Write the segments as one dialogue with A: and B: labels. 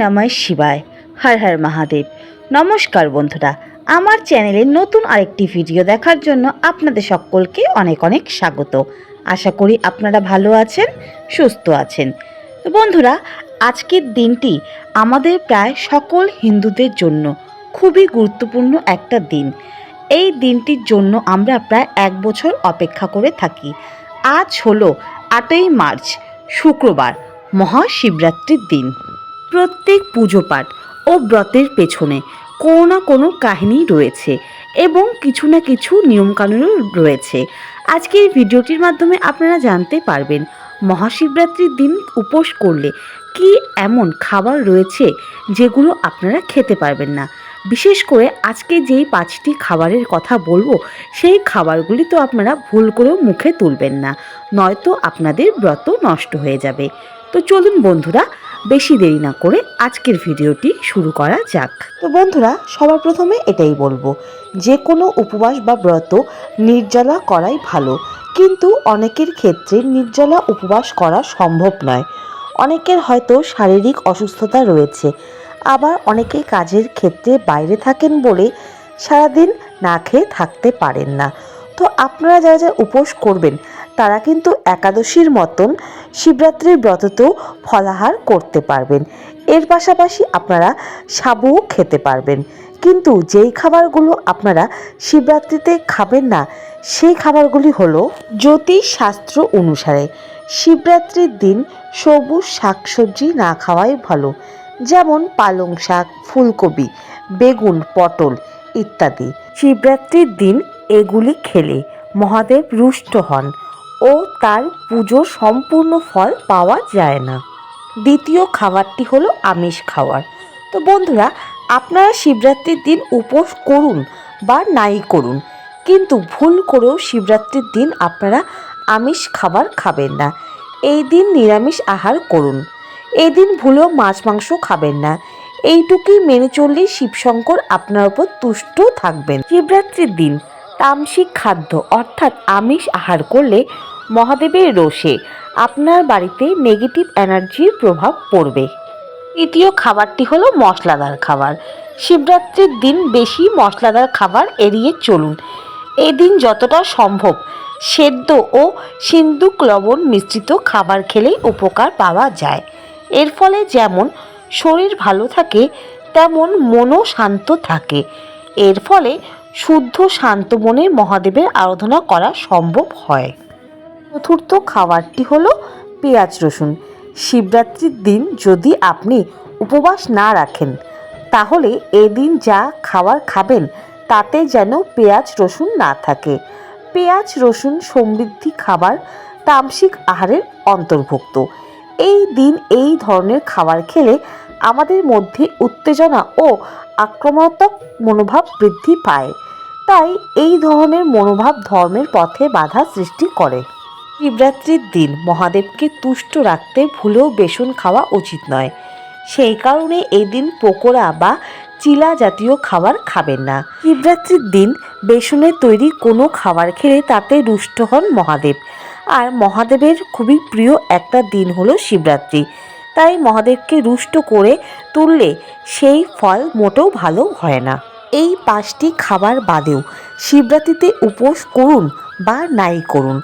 A: নমঃ শিবায়। হর হর মহাদেব। নমস্কার বন্ধুরা, আমার চ্যানেলে নতুন আরেকটি ভিডিও দেখার জন্য আপনাদের সকলকে অনেক অনেক স্বাগত। আশা করি আপনারা ভালো আছেন, সুস্থ আছেন। তো বন্ধুরা, আজকের দিনটি আমাদের প্রায় সকল হিন্দুদের জন্য খুবই গুরুত্বপূর্ণ একটা দিন। এই দিনটির জন্য আমরা প্রায় এক বছর অপেক্ষা করে থাকি। আজ হলো আটই মার্চ, শুক্রবার, মহাশিবরাত্রির দিন। প্রত্যেক পুজো পাঠ ও ব্রতের পেছনে কোনো না কোনো কাহিনী রয়েছে এবং কিছু না কিছু নিয়মকানুনও রয়েছে। আজকে এই ভিডিওটির মাধ্যমে আপনারা জানতে পারবেন, মহাশিবরাত্রির দিন উপোস করলে কি এমন খাবার রয়েছে যেগুলো আপনারা খেতে পারবেন না। বিশেষ করে আজকে যেই পাঁচটি খাবারের কথা বলব, সেই খাবারগুলি তো আপনারা ভুল করেও মুখে তুলবেন না, নয়তো আপনাদের ব্রত নষ্ট হয়ে যাবে। তো চলুন বন্ধুরা বেশি দেরি না করে আজকের ভিডিওটি শুরু করা যাক। তো বন্ধুরা, সবার প্রথমে এটাই বলব, যে কোনো উপবাস বা ব্রত নির্জলা করাই ভালো। কিন্তু অনেকের ক্ষেত্রে নির্জলা উপবাস করা সম্ভব নয়। অনেকের হয়তো শারীরিক অসুস্থতা রয়েছে। আবার অনেকে কাজের ক্ষেত্রে বাইরে থাকেন বলে সারাদিন না খেয়ে থাকতে পারেন না। তো আপনারা যারা যারা উপোস করবেন তারা কিন্তু একাদশীর মতন শিবরাত্রির ব্রততেও ফলাহার করতে পারবেন। এর পাশাপাশি আপনারা সাবুও খেতে পারবেন। কিন্তু যেই খাবারগুলো আপনারা শিবরাত্রিতে খাবেন না, সেই খাবারগুলি হলো জ্যোতিষ শাস্ত্র অনুসারে শিবরাত্রির দিন সবুজ শাকসবজি না খাওয়াই ভালো। যেমন পালং শাক, ফুলকপি, বেগুন, পটল ইত্যাদি। শিবরাত্রির দিন এগুলি খেলে মহাদেব রুষ্ট হন। ও তার পুজোর সম্পূর্ণ ফল পাওয়া যায় না। দ্বিতীয় খাবারটি হলো আমিষ খাওয়ার। তো বন্ধুরা, আপনারা শিবরাত্রির দিন উপোস করুন বা নাই করুন, কিন্তু ভুল করেও শিবরাত্রির দিন আপনারা আমিষ খাবার খাবেন না। এই দিন নিরামিষ আহার করুন। এই দিন ভুলেও মাছ মাংস খাবেন না। এইটুকুই মেনে চললেই শিবশঙ্কর আপনার উপর তুষ্ট থাকবেন। শিবরাত্রির দিন তামসিক খাদ্য অর্থাৎ আমিষ আহার করলে মহাদেবের রোষে আপনার বাড়িতে নেগেটিভ এনার্জির প্রভাব পড়বে। তৃতীয় খাবারটি হলো মশলাদার খাবার। শিবরাত্রির দিন বেশি মশলাদার খাবার এড়িয়ে চলুন। এদিন যতটা সম্ভব সেদ্ধ ও সিন্দুক লবণ মিশ্রিত খাবার খেলেই উপকার পাওয়া যায়। এর ফলে যেমন শরীর ভালো থাকে, তেমন মনও শান্ত থাকে। এর ফলে শুদ্ধ শান্ত মনে মহাদেবের আরাধনা করা সম্ভব হয়। চতুর্থ খাবারটি হলো পেঁয়াজ রসুন। শিবরাত্রির দিন যদি আপনি উপবাস না রাখেন, তাহলে এদিন যা খাবার খাবেন, তাতে যেন পেঁয়াজ রসুন না থাকে। পেঁয়াজ রসুন সমৃদ্ধি খাবার, তামসিক আহারের অন্তর্ভুক্ত। এই দিন এই ধরনের খাবার খেলে আমাদের মধ্যে উত্তেজনা ও আক্রমণাত্মক মনোভাব বৃদ্ধি পায়। তাই এই ধরনের মনোভাব ধর্মের পথে বাধা সৃষ্টি করে। শিবরাত্রির দিন মহাদেবকে তুষ্ট রাখতে ভুলেও বেসন খাওয়া উচিত নয়। সেই কারণে এদিন দিন পকোড়া বা চিলা জাতীয় খাবার খাবেন না। শিবরাত্রির দিন বেসনের তৈরি কোনো খাবার খেলে তাতে রুষ্ট হন মহাদেব। আর মহাদেবের খুবই প্রিয় একটা দিন হলো শিবরাত্রি। তাই মহাদেবকে রুষ্ট করে তুললে সেই ফল মোটেও ভালো হয় না। এই পাঁচটি খাবার বাদেও শিবরাত্রিতে উপোস করুন বা নাই করুন।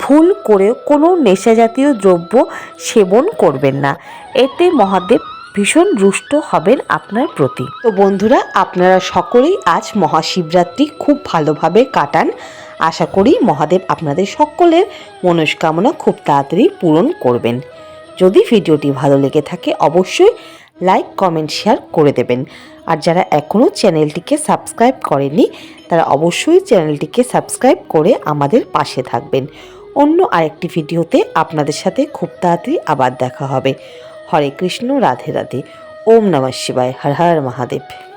A: ভুল করেও কোনো নেশা জাতীয় দ্রব্য সেবন করবেন না। এতে মহাদেব ভীষণ রুষ্ট হবেন আপনার প্রতি। তো বন্ধুরা, আপনারা সকলেই আজ মহাশিবরাত্রি খুব ভালোভাবে কাটান। আশা করি মহাদেব আপনাদের সকলের মনস্কামনা খুব তাড়াতাড়ি পূরণ করবেন। যদি ভিডিওটি ভালো লেগে থাকে, অবশ্যই লাইক, কমেন্ট, শেয়ার করে দেবেন। আর যারা এখনও চ্যানেলটিকে সাবস্ক্রাইব করেনি তারা অবশ্যই চ্যানেলটিকে সাবস্ক্রাইব করে আমাদের পাশে থাকবেন। অন্য আরেকটি ভিডিওতে আপনাদের সাথে খুব তাড়াতাড়ি আবার দেখা হবে। হরে কৃষ্ণ, রাধে রাধে। ওম নমঃ শিবায়। হর হর মহাদেব।